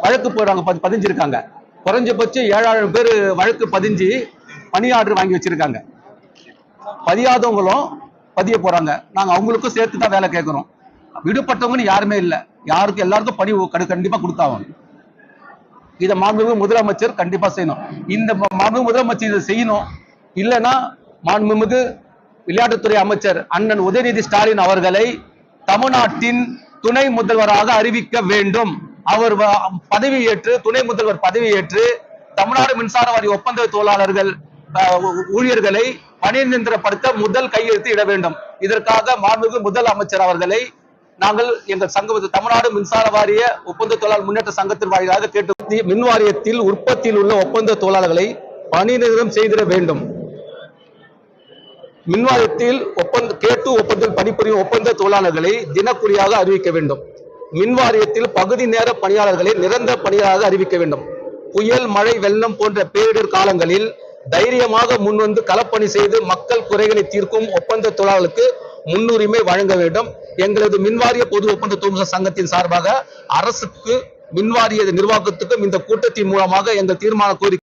வழக்கு போடுறாங்க பதிஞ்சிருக்காங்க. குறைஞ்சபட்சம் ஏழாயிரம் பேர் வழக்கு பதிஞ்சு பணி ஆர்டர் வாங்கி வச்சிருக்காங்க. பதியாதவங்களும் பதிய போறாங்க. நாங்க அவங்களுக்கும் சேர்த்து தான் வேலை கேட்கிறோம். விடுபட்டவங்கன்னு யாருமே இல்லை. யாருக்கு எல்லாருக்கும் பணி கடு- கண்டிப்பா கொடுத்தாகணும். இதை மாண்புமிகு முதலமைச்சர் கண்டிப்பா செய்யணும். இந்த மாண்புமிகு முதலமைச்சர் இதை செய்யணும். இல்லைன்னா மாண்புமிகு விளையாட்டுத்துறை அமைச்சர் அண்ணன் உதயநிதி ஸ்டாலின் அவர்களை தமிழ்நாட்டின் துணை முதல்வராக அறிவிக்க வேண்டும். அவர் வ- பதவியேற்று துணை முதல்வர் பதவியேற்று தமிழ்நாடு மின்சார வாரிய ஒப்பந்த தொழிலாளர்கள் ஊழியர்களை பணி நிரந்தரப்படுத்த முதல் கையெழுத்து இட வேண்டும். இதற்காக மாண்புமிகு முதல் அமைச்சர் அவர்களை நாங்கள் எங்கள் சங்க தமிழ்நாடு மின்சார வாரிய ஒப்பந்த தொழிலாளர் முன்னேற்ற சங்கத்தின் வாயிலாக கேட்டு மின் வாரியத்தில் உற்பத்தியில் உள்ள ஒப்பந்த தொழிலாளர்களை பணி நிறுத்தம் செய்திட வேண்டும். மின்வாரியத்தில் ஒப்பந்த கேட்டு ஒப்பந்தத்தில் பணிபுரியும் ஒப்பந்த தொழிலாளர்களை தினக்கூலியாக அறிவிக்க வேண்டும். மின் வாரியத்தில் பகுதி நேர பணியாளர்களை நிரந்தர பணியாளராக அறிவிக்க வேண்டும். புயல் மழை வெள்ளம் போன்ற பேரிடர் காலங்களில் தைரியமாக முன்வந்து களப்பணி செய்து மக்கள் குறைகளை தீர்க்கும் ஒப்பந்த தொழிலாளர்களுக்கு முன்னுரிமை வழங்க வேண்டும். எங்களது மின்வாரிய பொது ஒப்பந்த தொழில் சங்கத்தின் சார்பாக அரசுக்கு மின்வாரிய நிர்வாகத்துக்கும் இந்த கூட்டத்தின் மூலமாக எங்கள் தீர்மான கோரிக்கை